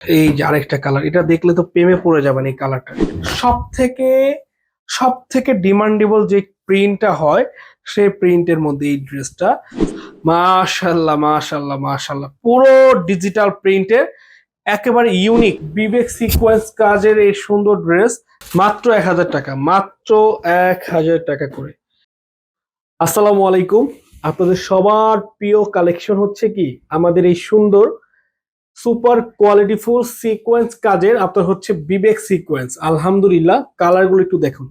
এই যে আরেকটা কালার এটা দেখলে তো প্রেমে পড়ে যাবেন এই কালারটা সব থেকে সব থেকে ডিমান্ডেবল যে প্রিন্টটা হয়, সেই প্রিন্টের মধ্যে এই ড্রেসটা মাশাল্লাহ মাশাল্লাহ মাশাল্লাহ। পুরো ডিজিটাল প্রিন্টের একেবারে ইউনিক বিবেক সিকোয়েন্স কাজের এই সুন্দর ড্রেস মাত্র এক হাজার টাকা, মাত্র এক হাজার টাকা করে। আসসালামু আলাইকুম। আপনাদের সবার প্রিয় কালেকশন হচ্ছে কি? আমাদের এই সুন্দর সুপার কোয়ালিটিফুল সিকোয়েন্স কাজের, আপনার হচ্ছে বিবেক সিকোয়েন্স। আলহামদুলিল্লাহ, কালারগুলো একটু দেখুন।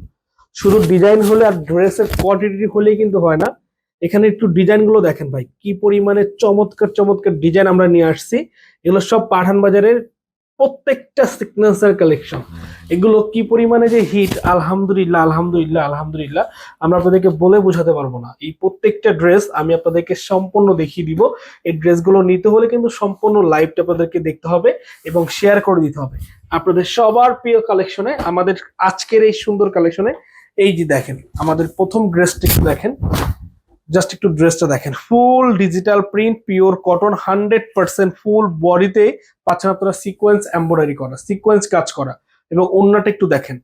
শুধু ডিজাইন হলে আর ড্রেসের কোয়ান্টিটি হলেই কিন্তু হয় না। এখানে একটু ডিজাইনগুলো দেখেন ভাই, কি পরিমাণে চমৎকার চমৎকার ডিজাইন আমরা নিয়ে আসছি। এগুলো সব পাঠান বাজারের প্রত্যেকটা সিগনেচার কালেকশন এগুলো কি পরিমাণে যে হিট আলহামদুলিল্লাহ আলহামদুলিল্লাহ আলহামদুলিল্লাহ। আমরা আপনাদেরকে বলে বোঝাতে পারব না। এই প্রত্যেকটা ড্রেস আমি আপনাদেরকে সম্পূর্ণ দেখিয়ে দিব। এই ড্রেসগুলো নিতে হলে কিন্তু সম্পূর্ণ লাইভটা আপনাদেরকে দেখতে হবে এবং শেয়ার করে দিতে হবে। আপনাদের সবার প্রিয় কালেকশনে আমাদের আজকের এই সুন্দর কালেকশনে এই যে দেখেন, আমাদের প্রথম ড্রেসটি দেখেন। জাস্ট একটু ড্রেসটা দেখেন। Full digital print pure cotton hundred percent full বডিতে পাচ্ছেন আপনারা সিকোয়েন্স এম্ব্রয়ডারি করা সিকোয়েন্স কাজ করা। এবং অন্যটা একটু দেখেন।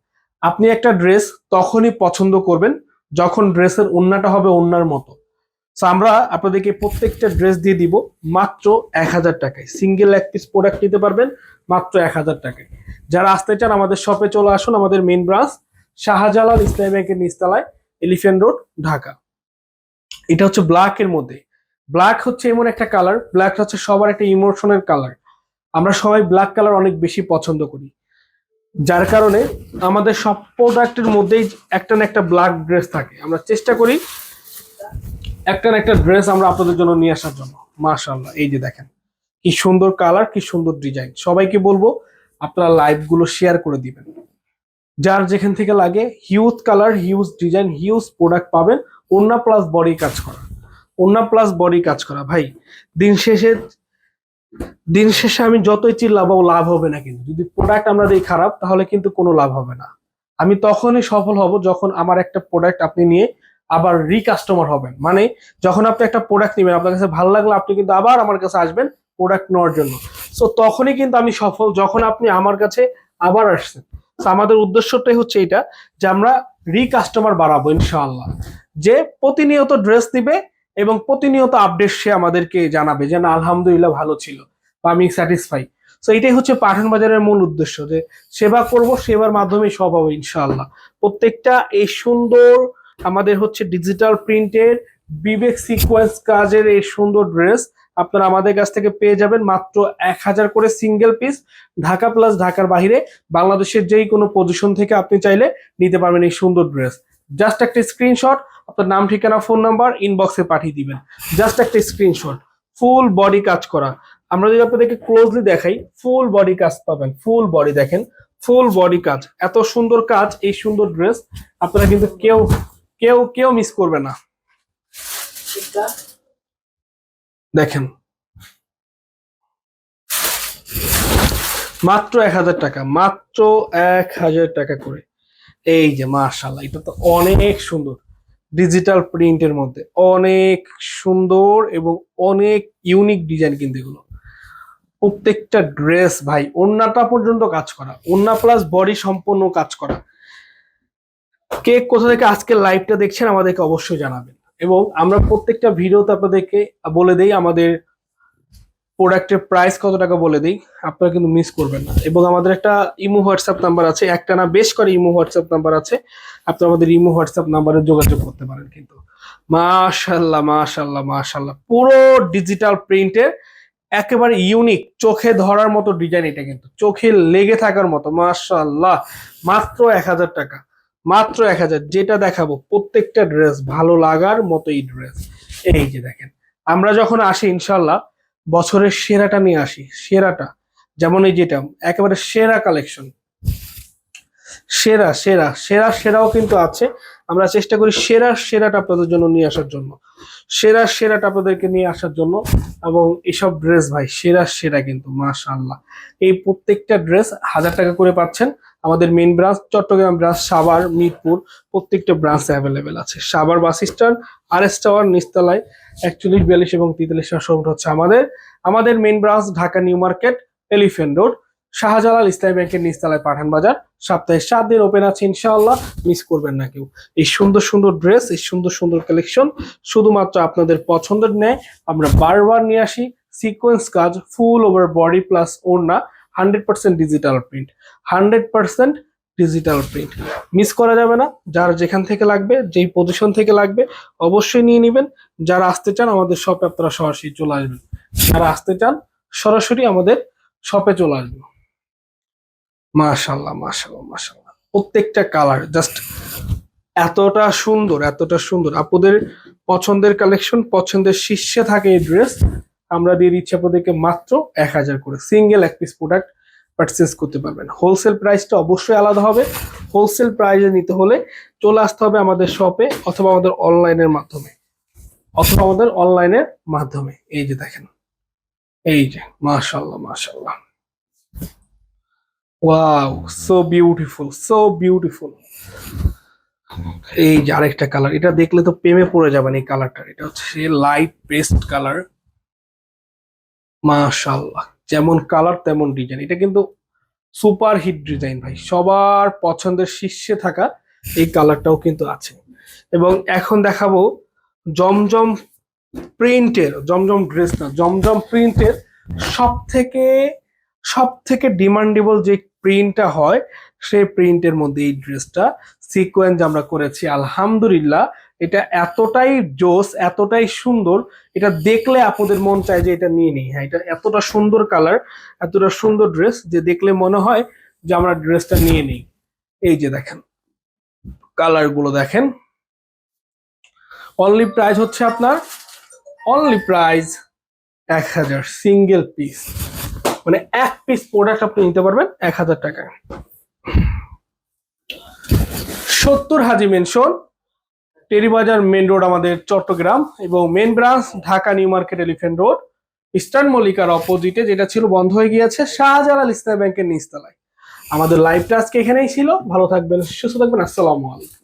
আপনি একটা ড্রেস তখনই পছন্দ করবেন যখন ড্রেসের অন্যটা হবে অন্যার মতো। আমরা আপনাদেরকে প্রত্যেকটা ড্রেস দিয়ে দিব মাত্র এক হাজার টাকায়। সিঙ্গেল এক পিস প্রোডাক্ট নিতে পারবেন মাত্র এক হাজার টাকায়। যারা আসতে চান আমাদের শপে চলে আসুন, আমাদের মেন ব্রাঞ্চ শাহজালাল ইসলামী ব্যাংকের নিচতলায় এলিফেন্ট রোড ঢাকা। এটা হচ্ছে ব্ল্যাক এর মধ্যে। ব্ল্যাক হচ্ছে এমন একটা কালার ব্ল্যাক হচ্ছে সবার একটা ইমোশনের কালার আমরা সবাই ব্ল্যাক কালার অনেক বেশি পছন্দ করি। যার কারণে আমাদের সব প্রোডাক্টের মধ্যেই একটা না একটা ব্ল্যাক ড্রেস থাকে। আমরা চেষ্টা করি একটা না একটা ড্রেস আমরা আপনাদের জন্য নিয়ে আসার জন্য। মাশাআল্লাহ, এই যে দেখেন। কি সুন্দর কালার কি সুন্দর ডিজাইন সবাইকে বলব, আপনারা লাইভগুলো শেয়ার করে দিবেন। যার যেখান থেকে লাগে huge colour huge design huge product পাবেন। ওন্না প্লাস বডি কাজ করা। ওন্না প্লাস বডি কাজ করা। ভাই, দিন শেষে দিন শেষে আমি যতই চিল্লাবো, লাভ হবে না কিন্তু। যদি প্রোডাক্ট আমরা দিই খারাপ, তাহলে কিন্তু কোনো লাভ হবে না। আমি তখনই সফল হব যখন আমার একটা প্রোডাক্ট আপনি নিয়ে আবার রিকাস্টমার হবেন। মানে যখন আপনি একটা প্রোডাক্ট নেবেন, আপনার কাছে ভালো লাগলে আপনি কিন্তু আবার আমার কাছে আসবেন প্রোডাক্ট নেওয়ার জন্য। সো তখনই কিন্তু আমি সফল যখন আপনি আমার কাছে আবার আসছেন। আমাদের উদ্দেশ্যটাই হচ্ছে এটা যে আমরা রিকাস্টমার বাড়াবো, ইনশাআল্লাহ। যে প্রতিনিয়ত ড্রেস দিবে এবং প্রতিনিয়ত আপডেট সে আমাদেরকে জানাবে যে না, আলহামদুলিল্লাহ ভালো ছিল বা আমি স্যাটিসফাই তো এটাই হচ্ছে পাঠান বাজারের মূল উদ্দেশ্য যে সেবা করব, সেবার মাধ্যমে সব হবে ইনশাআল্লাহ। প্রত্যেকটা এই সুন্দর আমাদের হচ্ছে ডিজিটাল প্রিন্টের বিবেক সিকোয়েন্স কাজের এই সুন্দর ড্রেস আপনারা আমাদের কাছ থেকে পেয়ে যাবেন মাত্র এক হাজার করে সিঙ্গেল পিস ঢাকা প্লাস ঢাকার বাইরে বাংলাদেশের যেই কোনো পজিশন থেকে আপনি চাইলে নিতে পারবেন এই সুন্দর ড্রেস জাস্ট একটা স্ক্রিনশট আপনার নাম, ঠিকানা ফোন নাম্বার ইনবক্সে পাঠিয়ে দিবেন। জাস্ট একটা স্ক্রিনশট ফুল বডি কাজ করা। আমরা যদি আপনাদেরকে ক্লোজলি দেখাই ফুল বডি কাজ পাবেন ফুল বডি দেখেন ফুল বডি কাজ। এত সুন্দর কাজ, এই সুন্দর ড্রেস আপনারা কিন্তু কেউ কেউ কেউ মিস করবে না। দেখেন। মাত্র এক হাজার টাকা, মাত্র এক হাজার টাকা করে। এই যে মার্শাল্লাহ এটা তো অনেক সুন্দর। ডিজিটাল প্রিন্টের মধ্যে। অনেক সুন্দর এবং অনেক ইউনিক ডিজাইন কিন্তু এগুলো। প্রত্যেকটা ড্রেস ভাই ওন্নাটা পর্যন্ত কাজ করা। ওন্না প্লাস বডি সম্পূর্ণ কাজ করা। কে কোথা থেকে আজকে লাইভটা দেখছেন আমাদেরকে অবশ্যই জানাবেন। এবং আমরা প্রত্যেকটা ভিডিওতে আপনাদেরকে বলে দেই আমাদের প্রোডাক্টের প্রাইস কত টাকা বলে দিই, আপনারা কিন্তু মিস করবেন না। এবং আমাদের একটা ইমো হোয়াটসঅ্যাপ নাম্বার আছে, একটা না বেশ করে ইমো হোয়াটসঅ্যাপ নাম্বার আছে, আপনারা আমাদের ইমো হোয়াটসঅ্যাপ নাম্বারে যোগাযোগ করতে পারেন কিন্তু। মাশাল্লাহ মাশাল্লাহ মাশাল্লাহ পুরো ডিজিটাল প্রিন্টের একেবারে ইউনিক চোখে ধরার মতো ডিজাইন এটা কিন্তু। চোখে লেগে থাকার মতো মাশাল্লাহ মাত্র এক হাজার টাকা, মাত্র এক হাজার, যেটা দেখাবো প্রত্যেকটা ড্রেস ভালো লাগার মতোই ড্রেস এই যে দেখেন, আমরা যখন আসি ইনশাল্লাহ বছরের সেরাটা নিয়ে আসি, সেরাটা। যেমন এই যেটা, একেবারে সেরা কালেকশন সেরা সেরা সেরা, সেরাও কিন্তু আছে। আমরা চেষ্টা করি সেরা, সেরাটা আপনাদের জন্য নিয়ে আসার জন্য। সেরা, সেরাটা আপনাদেরকে নিয়ে আসার জন্য। এবং এসব ড্রেস ভাই, সেরা সেরা কিন্তু, মাশাআল্লাহ। এই প্রত্যেকটা ড্রেস হাজার টাকা করে পাচ্ছেন। আমাদের main branch Chittagong branch Savar, Mirpur, প্রত্যেকটা ব্রাঞ্চে অ্যাভেলেবেল আছে। Savar bus stand R S Tower নিস্তালায় একচল্লিশ, বিয়াল্লিশ এবং তেতাল্লিশ শোরুমটা হচ্ছে আমাদের। আমাদের main branch Dhaka New Market Elephant Road Shahjalal Islami ব্যাংকের নিচতলায় পাঠান বাজার। সপ্তাহে সাত দিন ওপেন আছে, ইনশাআল্লাহ। মিস করবেন না কেউ। এই সুন্দর সুন্দর ড্রেস এই সুন্দর সুন্দর কালেকশন শুধুমাত্র আপনাদের পছন্দের নেয় আমরা বারবার নিয়ে আসি। সিকোয়েন্স কাজ ফুল ওভার বডি প্লাস ওড়না। Hundred percent digital print hundred percent digital print miss করা যাবে না, যার যেখান থেকে লাগবে, যেই পজিশন থেকে লাগবে, অবশ্যই নিয়ে নেবেন। যারা আসতে চান, আমাদের শপে আপনারা সরাসরি চলে আসবেন। যারা আসতে চান, সরাসরি আমাদের শপে চলে আসবেন। মাশাল্লাহ মাশাল্লাহ মাশাল্লাহ প্রত্যেকটা কালার জাস্ট এতটা সুন্দর এতটা সুন্দর। আপনাদের পছন্দের কালেকশন পছন্দের শীর্ষে থাকে এই ড্রেস আমরা দিয়ে দিচ্ছি আপনাদেরকে মাত্র এক হাজার করে। সিঙ্গেল এক পিস প্রোডাক্ট পারচেস করতে পারবেন। হোলসেল প্রাইসটা অবশ্যই আলাদা হবে। হোলসেল প্রাইসে নিতে হলে চলে আসতে হবে আমাদের শপে অথবা আমাদের অনলাইনের মাধ্যমে। অথবা আমাদের অনলাইনের মাধ্যমে। এই যে দেখেন। এই যে মাশাল্লাহ মাশাল্লাহ wow so beautiful so beautiful এই যে আরেকটা কালার এটা দেখলে তো প্রেমে পড়ে যাবেন এই কালারটা এটা হচ্ছে লাইট পেস্ট কালার মাশাল্লাহ যেমন কালার তেমন ডিজাইন এটা কিন্তু সুপার হিট ডিজাইন ভাই। সবার পছন্দের শীর্ষে থাকা এই কালারটাও কিন্তু আছে। এবং এখন দেখাবো জমজম প্রিন্টের জমজম ড্রেস না, জমজম প্রিন্টের সব থেকে সব থেকে ডিমান্ডেবল যে প্রিন্টটা হয়, সেই প্রিন্টের মধ্যে এই ড্রেসটা সিকোয়েন্স আমরা করেছি। আলহামদুলিল্লাহ এটা এতটাই জোস, এতটাই সুন্দর, এটা দেখলে আপনাদের মন চায় যে এটা নিয়ে নিই। হ্যাঁ এটা এতটা সুন্দর কালার এতটা সুন্দর ড্রেস যে দেখলে মনে হয় যে আমরা ড্রেসটা নিয়ে নিই। এই যে দেখেন কালারগুলো দেখেন। অনলি প্রাইস হচ্ছে আপনার অনলি প্রাইস এক হাজার সিঙ্গেল পিস মানে এক পিস প্রোডাক্ট আপনি নিতে পারবেন এক হাজার টাকা সত্তর Haji mansion Terrybazar main road আমাদের চট্টগ্রাম এবং main branch Dhaka New Market Elephant Road, Eastern মল্লিকার অপোজিটে যেটা ছিল বন্ধ হয়ে গিয়েছে শাহজালাল ইসলাম ব্যাংকের নিচতলায়। আমাদের লাইভটা আজকে এখানেই ছিল। ভালো থাকবেন, সুস্থ থাকবেন। আসসালামু আলাইকুম।